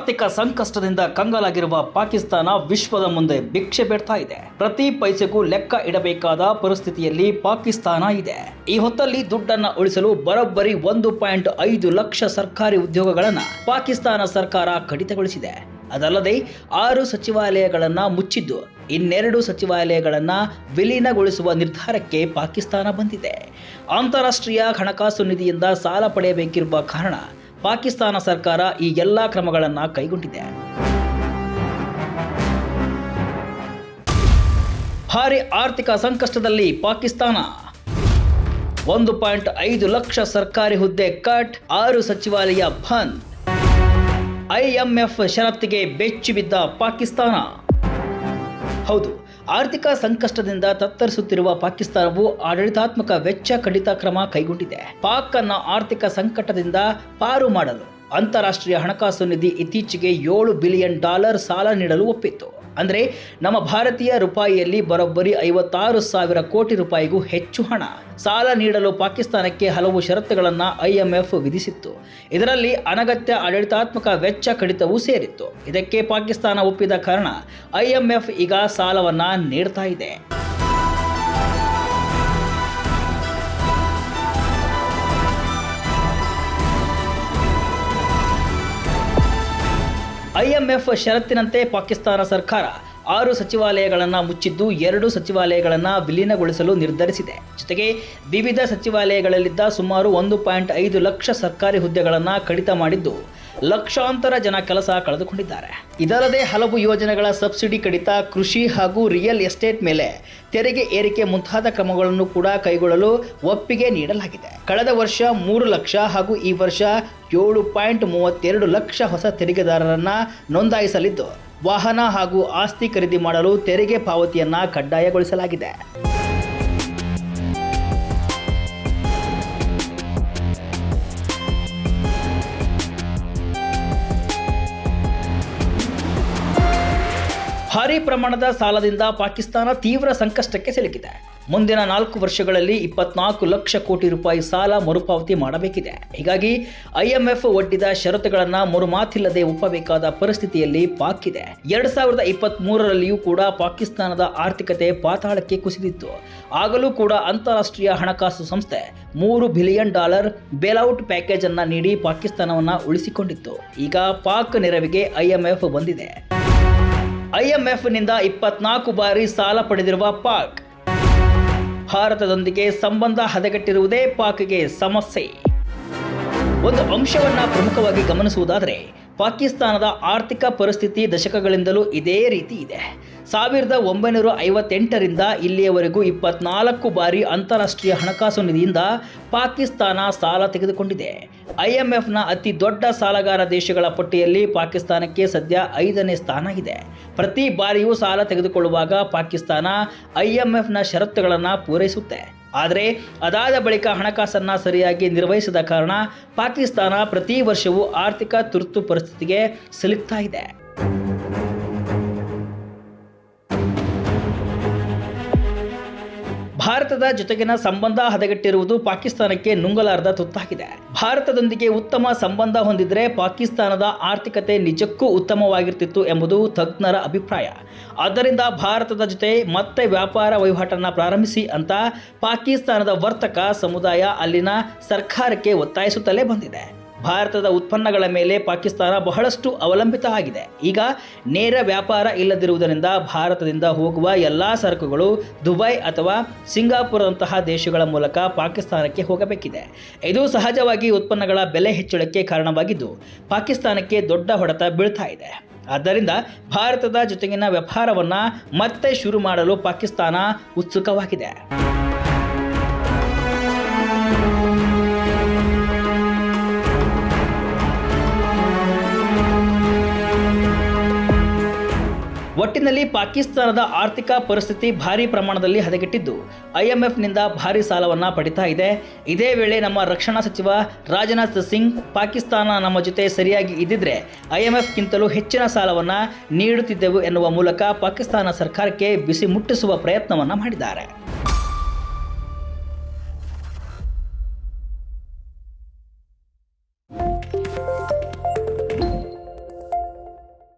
ಆರ್ಥಿಕ ಸಂಕಷ್ಟದಿಂದ ಕಂಗಾಲಾಗಿರುವ ಪಾಕಿಸ್ತಾನ ವಿಶ್ವದ ಮುಂದೆ ಭಿಕ್ಷೆ ಬೇಡ್ತಾ ಇದೆ. ಪ್ರತಿ ಪೈಸೆಗೂ ಲೆಕ್ಕ ಇಡಬೇಕಾದ ಪರಿಸ್ಥಿತಿಯಲ್ಲಿ ಪಾಕಿಸ್ತಾನ ಇದೆ. ಈ ಹೊತ್ತಲ್ಲಿ ದುಡ್ಡನ್ನ ಉಳಿಸಲು ಬರೋಬ್ಬರಿ ಒಂದು ಪಾಯಿಂಟ್ ಐದು ಲಕ್ಷ ಸರ್ಕಾರಿ ಉದ್ಯೋಗಗಳನ್ನ ಪಾಕಿಸ್ತಾನ ಸರ್ಕಾರ ಕಡಿತಗೊಳಿಸಿದೆ. ಅದಲ್ಲದೆ ಆರು ಸಚಿವಾಲಯಗಳನ್ನ ಮುಚ್ಚಿದ್ದು, ಇನ್ನೆರಡು ಸಚಿವಾಲಯಗಳನ್ನ ವಿಲೀನಗೊಳಿಸುವ ನಿರ್ಧಾರಕ್ಕೆ ಪಾಕಿಸ್ತಾನ ಬಂದಿದೆ. ಅಂತಾರಾಷ್ಟ್ರೀಯ ಹಣಕಾಸು ನಿಧಿಯಿಂದ ಸಾಲ ಪಡೆಯಬೇಕಿರುವ ಕಾರಣ ಪಾಕಿಸ್ತಾನ ಸರ್ಕಾರ ಈ ಎಲ್ಲ ಕ್ರಮಗಳನ್ನು ಕೈಗೊಂಡಿದೆ. ಭಾರಿ ಆರ್ಥಿಕ ಸಂಕಷ್ಟದಲ್ಲಿ ಪಾಕಿಸ್ತಾನ. ಒಂದು ಪಾಯಿಂಟ್ ಐದು ಲಕ್ಷ ಸರ್ಕಾರಿ ಹುದ್ದೆ ಕಟ್, ಆರು ಸಚಿವಾಲಯ ಬಂದ್. ಐಎಂಎಫ್ ಷರತ್ತಿಗೆ ಬೆಚ್ಚಿ ಬಿದ್ದ ಪಾಕಿಸ್ತಾನ. ಹೌದು ಆರ್ಥಿಕ ಸಂಕಷ್ಟದಿಂದ ತತ್ತರಿಸುತ್ತಿರುವ ಪಾಕಿಸ್ತಾನವು ಆಡಳಿತಾತ್ಮಕ ವೆಚ್ಚ ಕಡಿತ ಕ್ರಮ ಕೈಗೊಂಡಿದೆ. ಪಾಕ್ ಅನ್ನ ಆರ್ಥಿಕ ಸಂಕಟದಿಂದ ಪಾರು ಮಾಡಲು ಅಂತಾರಾಷ್ಟ್ರೀಯ ಹಣಕಾಸು ನಿಧಿ ಇತ್ತೀಚೆಗೆ ಏಳು ಬಿಲಿಯನ್ ಡಾಲರ್ ಸಾಲ ನೀಡಲು ಒಪ್ಪಿತ್ತು. ಅಂದರೆ ನಮ್ಮ ಭಾರತೀಯ ರೂಪಾಯಿಯಲ್ಲಿ ಬರೋಬ್ಬರಿ ಐವತ್ತಾರು ಸಾವಿರ ಕೋಟಿ ರೂಪಾಯಿಗೂ ಹೆಚ್ಚು ಹಣ. ಸಾಲ ನೀಡಲು ಪಾಕಿಸ್ತಾನಕ್ಕೆ ಹಲವು ಷರತ್ತುಗಳನ್ನು ಐಎಂಎಫ್ ವಿಧಿಸಿತ್ತು. ಇದರಲ್ಲಿ ಅನಗತ್ಯ ಆಡಳಿತಾತ್ಮಕ ವೆಚ್ಚ ಕಡಿತವೂ ಸೇರಿತ್ತು. ಇದಕ್ಕೆ ಪಾಕಿಸ್ತಾನ ಒಪ್ಪಿದ ಕಾರಣ ಐಎಂಎಫ್ ಈಗ ಸಾಲವನ್ನು ನೀಡ್ತಾ ಇದೆ. ಐಎಂಎಫ್ ಷರತ್ತಿನಂತೆ ಪಾಕಿಸ್ತಾನ ಸರ್ಕಾರ ಆರು ಸಚಿವಾಲಯಗಳನ್ನು ಮುಚ್ಚಿದ್ದು ಎರಡು ಸಚಿವಾಲಯಗಳನ್ನು ವಿಲೀನಗೊಳಿಸಲು ನಿರ್ಧರಿಸಿದೆ. ಜೊತೆಗೆ ವಿವಿಧ ಸಚಿವಾಲಯಗಳಲ್ಲಿದ್ದ ಸುಮಾರು ಒಂದು ಪಾಯಿಂಟ್ ಐದು ಲಕ್ಷ ಸರ್ಕಾರಿ ಹುದ್ದೆಗಳನ್ನು ಕಡಿತ ಮಾಡಿದ್ದು ಲಕ್ಷಾಂತರ ಜನ ಕೆಲಸ ಕಳೆದುಕೊಂಡಿದ್ದಾರೆ. ಇದಲ್ಲದೆ ಹಲವು ಯೋಜನೆಗಳ ಸಬ್ಸಿಡಿ ಕಡಿತ ಕೃಷಿ ಹಾಗೂ ರಿಯಲ್ ಎಸ್ಟೇಟ್ ಮೇಲೆ ತೆರಿಗೆ ಏರಿಕೆ ಮುಂತಾದ ಕ್ರಮಗಳನ್ನು ಕೂಡ ಕೈಗೊಳ್ಳಲು ಒಪ್ಪಿಗೆ ನೀಡಲಾಗಿದೆ. ಕಳೆದ ವರ್ಷ ಮೂರು ಲಕ್ಷ ಹಾಗೂ ಈ ವರ್ಷ ಏಳು ಪಾಯಿಂಟ್ ಮೂವತ್ತೆರಡು ಲಕ್ಷ ಹೊಸ ತೆರಿಗೆದಾರರನ್ನ ನೋಂದಾಯಿಸಲಿದ್ದು, ವಾಹನ ಹಾಗೂ ಆಸ್ತಿ ಖರೀದಿ ಮಾಡಲು ತೆರಿಗೆ ಪಾವತಿಯನ್ನ ಕಡ್ಡಾಯಗೊಳಿಸಲಾಗಿದೆ. ಭಾರಿ ಪ್ರಮಾಣದ ಸಾಲದಿಂದ ಪಾಕಿಸ್ತಾನ ತೀವ್ರ ಸಂಕಷ್ಟಕ್ಕೆ ಸಿಲುಕಿದೆ. ಮುಂದಿನ ನಾಲ್ಕು ವರ್ಷಗಳಲ್ಲಿ ಇಪ್ಪತ್ನಾಲ್ಕು ಲಕ್ಷ ಕೋಟಿ ರೂಪಾಯಿ ಸಾಲ ಮರುಪಾವತಿ ಮಾಡಬೇಕಿದೆ. ಹೀಗಾಗಿ ಐಎಂಎಫ್ ಒಡ್ಡಿದ ಷರತ್ತುಗಳನ್ನು ಮರುಮಾತಿಲ್ಲದೆ ಒಪ್ಪಬೇಕಾದ ಪರಿಸ್ಥಿತಿಯಲ್ಲಿ ಪಾಕ್ ಇದೆ ಎರಡ್ ಸಾವಿರದ ಇಪ್ಪತ್ತ್ ಕೂಡ ಪಾಕಿಸ್ತಾನದ ಆರ್ಥಿಕತೆ ಪಾತಾಳಕ್ಕೆ ಕುಸಿದಿತ್ತು. ಆಗಲೂ ಕೂಡ ಅಂತಾರಾಷ್ಟ್ರೀಯ ಹಣಕಾಸು ಸಂಸ್ಥೆ ಮೂರು ಬಿಲಿಯನ್ ಡಾಲರ್ ಬೇಲೌಟ್ ಪ್ಯಾಕೇಜ್ ಅನ್ನು ನೀಡಿ ಪಾಕಿಸ್ತಾನವನ್ನು ಉಳಿಸಿಕೊಂಡಿತ್ತು. ಈಗ ಪಾಕ್ ನೆರವಿಗೆ ಐಎಂಎಫ್ ಬಂದಿದೆ. ಐಎಂಎಫ್ನಿಂದ ಇಪ್ಪತ್ನಾಲ್ಕು ಬಾರಿ ಸಾಲ ಪಡೆದಿರುವ ಪಾಕ್. ಭಾರತದೊಂದಿಗೆ ಸಂಬಂಧ ಹದಗೆಟ್ಟಿರುವುದೇ ಪಾಕ್ಗೆ ಸಮಸ್ಯೆ. ಒಂದು ಅಂಶವನ್ನು ಪ್ರಮುಖವಾಗಿ ಗಮನಿಸುವುದಾದರೆ ಪಾಕಿಸ್ತಾನದ ಆರ್ಥಿಕ ಪರಿಸ್ಥಿತಿ ದಶಕಗಳಿಂದಲೂ ಇದೇ ರೀತಿ ಇದೆ. ಸಾವಿರದ ಒಂಬೈನೂರ ಐವತ್ತೆಂಟರಿಂದ ಇಲ್ಲಿಯವರೆಗೂ ಇಪ್ಪತ್ನಾಲ್ಕು ಬಾರಿ ಅಂತಾರಾಷ್ಟ್ರೀಯ ಹಣಕಾಸು ನಿಧಿಯಿಂದ ಪಾಕಿಸ್ತಾನ ಸಾಲ ತೆಗೆದುಕೊಂಡಿದೆ. ಐಎಂಎಫ್ನ ಅತಿ ದೊಡ್ಡ ಸಾಲಗಾರ ದೇಶಗಳ ಪಟ್ಟಿಯಲ್ಲಿ ಪಾಕಿಸ್ತಾನಕ್ಕೆ ಸದ್ಯ ಐದನೇ ಸ್ಥಾನ ಇದೆ. ಪ್ರತಿ ಬಾರಿಯೂ ಸಾಲ ತೆಗೆದುಕೊಳ್ಳುವಾಗ ಪಾಕಿಸ್ತಾನ ಐಎಂಎಫ್ನ ಷರತ್ತುಗಳನ್ನು ಪೂರೈಸುತ್ತೆ. ಆದರೆ ಅದಾದ ಬಳಿಕ ಹಣಕಾಸನ್ನು ಸರಿಯಾಗಿ ನಿರ್ವಹಿಸದ ಕಾರಣ ಪಾಕಿಸ್ತಾನ ಪ್ರತಿ ವರ್ಷವೂ ಆರ್ಥಿಕ ತುರ್ತು ಪರಿಸ್ಥಿತಿಗೆ ಸಿಲುಕ್ತಾ ಇದೆ. ಭಾರತದ ಜೊತೆಗಿನ ಸಂಬಂಧ ಹದಗೆಟ್ಟಿರುವುದು ಪಾಕಿಸ್ತಾನಕ್ಕೆ ನುಂಗಲಾರದ ತುತ್ತಾಗಿದೆ. ಭಾರತದೊಂದಿಗೆ ಉತ್ತಮ ಸಂಬಂಧ ಹೊಂದಿದ್ರೆ ಪಾಕಿಸ್ತಾನದ ಆರ್ಥಿಕತೆ ನಿಜಕ್ಕೂ ಉತ್ತಮವಾಗಿರ್ತಿತ್ತು ಎಂಬುದು ತಜ್ಞರ ಅಭಿಪ್ರಾಯ. ಆದ್ದರಿಂದ ಭಾರತದ ಜೊತೆ ಮತ್ತೆ ವ್ಯಾಪಾರ ವಹಿವಾಟನ್ನು ಪ್ರಾರಂಭಿಸಿ ಅಂತ ಪಾಕಿಸ್ತಾನದ ವರ್ತಕ ಸಮುದಾಯ ಅಲ್ಲಿನ ಸರ್ಕಾರಕ್ಕೆ ಒತ್ತಾಯಿಸುತ್ತಲೇ ಬಂದಿದೆ. ಭಾರತದ ಉತ್ಪನ್ನಗಳ ಮೇಲೆ ಪಾಕಿಸ್ತಾನ ಬಹಳಷ್ಟು ಅವಲಂಬಿತ ಆಗಿದೆ. ಈಗ ನೇರ ವ್ಯಾಪಾರ ಇಲ್ಲದಿರುವುದರಿಂದ ಭಾರತದಿಂದ ಹೋಗುವ ಎಲ್ಲ ಸರಕುಗಳು ದುಬೈ ಅಥವಾ ಸಿಂಗಾಪುರದಂತಹ ದೇಶಗಳ ಮೂಲಕ ಪಾಕಿಸ್ತಾನಕ್ಕೆ ಹೋಗಬೇಕಿದೆ. ಇದು ಸಹಜವಾಗಿ ಉತ್ಪನ್ನಗಳ ಬೆಲೆ ಹೆಚ್ಚಳಕ್ಕೆ ಕಾರಣವಾಗಿದ್ದು, ಪಾಕಿಸ್ತಾನಕ್ಕೆ ದೊಡ್ಡ ಹೊಡೆತ ಬೀಳ್ತಾ ಇದೆ. ಆದ್ದರಿಂದ ಭಾರತದ ಜೊತೆಗಿನ ವ್ಯಾಪಾರವನ್ನು ಮತ್ತೆ ಶುರು ಮಾಡಲು ಪಾಕಿಸ್ತಾನ ಉತ್ಸುಕವಾಗಿದೆ. ಒಟ್ಟಿನಲ್ಲಿ ಪಾಕಿಸ್ತಾನದ ಆರ್ಥಿಕ ಪರಿಸ್ಥಿತಿ ಭಾರಿ ಪ್ರಮಾಣದಲ್ಲಿ ಹದಗೆಟ್ಟಿದ್ದು, ಐಎಂಎಫ್ನಿಂದ ಭಾರಿ ಸಾಲವನ್ನು ಪಡಿತಾ ಇದೆ. ಇದೇ ವೇಳೆ ನಮ್ಮ ರಕ್ಷಣಾ ಸಚಿವ ರಾಜನಾಥ್ ಸಿಂಗ್ ಪಾಕಿಸ್ತಾನ ನಮ್ಮ ಜೊತೆ ಸರಿಯಾಗಿ ಇದ್ದಿದ್ರೆ ಐಎಂಎಫ್ಗಿಂತಲೂ ಹೆಚ್ಚಿನ ಸಾಲವನ್ನು ನೀಡುತ್ತಿದ್ದೆವು ಎನ್ನುವ ಮೂಲಕ ಪಾಕಿಸ್ತಾನ ಸರ್ಕಾರಕ್ಕೆ ಬಿಸಿ ಮುಟ್ಟಿಸುವ ಪ್ರಯತ್ನವನ್ನು ಮಾಡಿದ್ದಾರೆ.